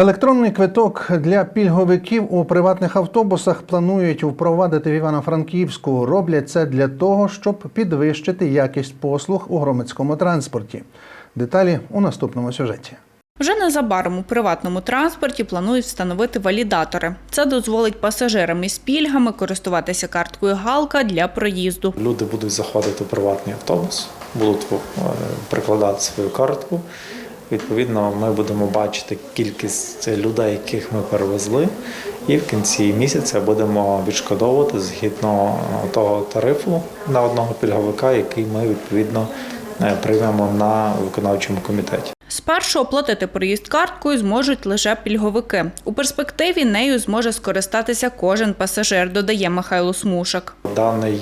Електронний квиток для пільговиків у приватних автобусах планують впровадити в Івано-Франківську. Роблять це для того, щоб підвищити якість послуг у громадському транспорті. Деталі у наступному сюжеті. Вже незабаром у приватному транспорті планують встановити валідатори. Це дозволить пасажирам із пільгами користуватися карткою Галка для проїзду. Люди будуть заходити в приватний автобус, будуть е, прикладати свою картку. Відповідно, ми будемо бачити кількість людей, яких ми перевезли, і в кінці місяця будемо відшкодовувати згідно е, того тарифу на одного пільговика, який ми відповідно е, приймемо на виконавчому комітеті. Спершу оплатити проїзд карткою зможуть лише пільговики. У перспективі нею зможе скористатися кожен пасажир, додає Михайло Смушак. Даний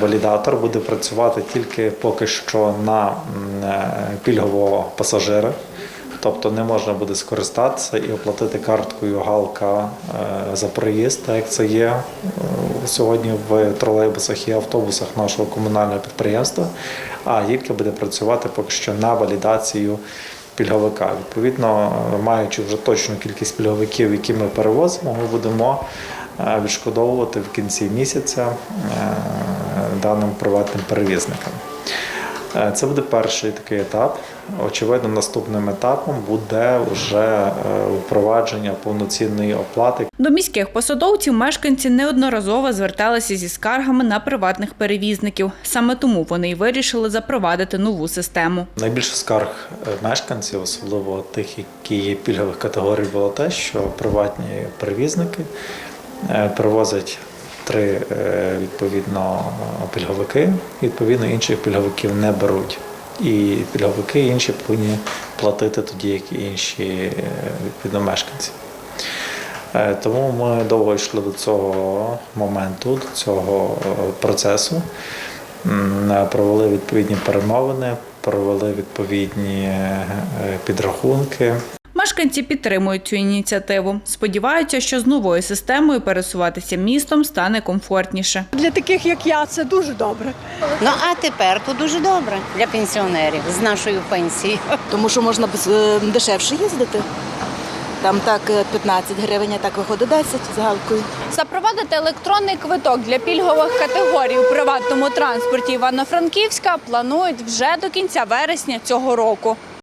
валідатор буде працювати тільки поки що на е, пільгового пасажира. Тобто не можна буде скористатися і оплатити карткою Галка е, за проїзд, так як це є е, сьогодні в тролейбусах і автобусах нашого комунального підприємства, а тільки буде працювати поки що на валідацію пільговика. Відповідно, е, маючи вже точну кількість пільговиків, які ми перевозимо, ми будемо е, відшкодовувати в кінці місяця е, даним приватним перевізникам. Е, Це буде перший такий етап. Очевидно, наступним етапом буде вже е, впровадження повноцінної оплати. До міських посадовців мешканці неодноразово зверталися зі скаргами на приватних перевізників. Саме тому вони й вирішили запровадити нову систему. Найбільше скарг е, мешканців, особливо тих, які є пільгових категорій, було те, що приватні перевізники привозять три е, відповідно пільговики, відповідно інших пільговиків не беруть. І пільговики інші повинні платити тоді, як і інші е, відповідно мешканці. Е, Тому ми довго йшли до цього моменту, до цього процесу. Провели відповідні перемовини, провели відповідні підрахунки. Мешканці підтримують цю ініціативу. Сподіваються, що з новою системою пересуватися містом стане комфортніше. Для таких, як я, це дуже добре. Ну а тепер то дуже добре для пенсіонерів з нашою пенсією. тому що можна е, дешевше їздити. Там так е, 15 гривень, а так виходить 10 з галкою. Запровадити електронний квиток для пільгових категорій у приватному транспорті Івано-Франківська планують вже до кінця вересня цього року.